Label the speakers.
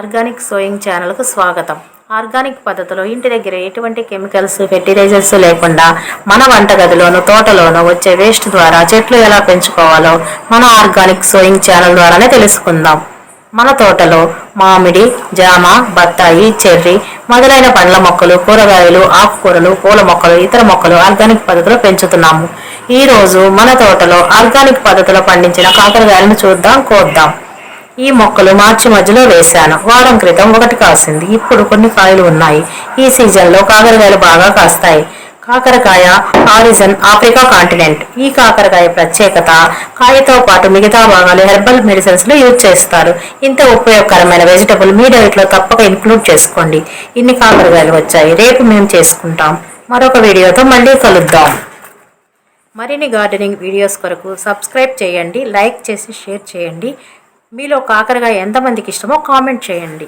Speaker 1: Organic sowing ఛానల్కు స్వాగతం. Organic పద్ధతిలో ఇంటి దగ్గర ఎటువంటి కెమికల్స్ ఫెర్టిలైజర్స్ లేకుండా మన వంటగదిలోను తోటలోను వచ్చే వేస్ట్ ద్వారా చెట్లు ఎలా పెంచుకోవాలో మన ఆర్గానిక్ సోయింగ్ ఛానల్ ద్వారానే తెలుసుకుందాం. మన తోటలో మామిడి జామ బత్తాయి చెర్రీ మొదలైన పండ్ల మొక్కలు కూరగాయలు ఆకుకూరలు పూల మొక్కలు ఇతర మొక్కలు ఆర్గానిక్ పద్ధతిలో పెంచుతున్నాము. ఈరోజు మన తోటలో ఆర్గానిక్ పద్ధతిలో పండించిన కాకరకాయలను చూద్దాం కోద్దాం. ఈ మొక్కలు మార్చి మధ్యలో వేశాను. వారం క్రితం ఒకటి కాసింది. ఇప్పుడు కొన్ని కాయలు ఉన్నాయి. ఈ సీజన్లో కాకరకాయలు బాగా కాస్తాయి. కాకరకాయ ఆరిజన్ ఆఫ్రికా కాంటినెంట్. ఈ కాకరకాయ ప్రత్యేకత కాయతో పాటు మిగతా భాగాలు హెర్బల్ మెడిసిన్స్లో యూజ్ చేస్తారు. ఇంత ఉపయోగకరమైన వెజిటబుల్ మీ డైట్లో తప్పక ఇంక్లూడ్ చేసుకోండి. ఇన్ని కాకరకాయలు వచ్చాయి. రేపు మేము చేసుకుంటాం. మరొక వీడియోతో మళ్ళీ కలుద్దాం. మరిన్ని గార్డెనింగ్ వీడియోస్ కొరకు సబ్స్క్రైబ్ చేయండి. లైక్ చేసి షేర్ చేయండి. మీలో కాకరకాయ ఎంతమందికి ఇష్టమో కామెంట్ చేయండి.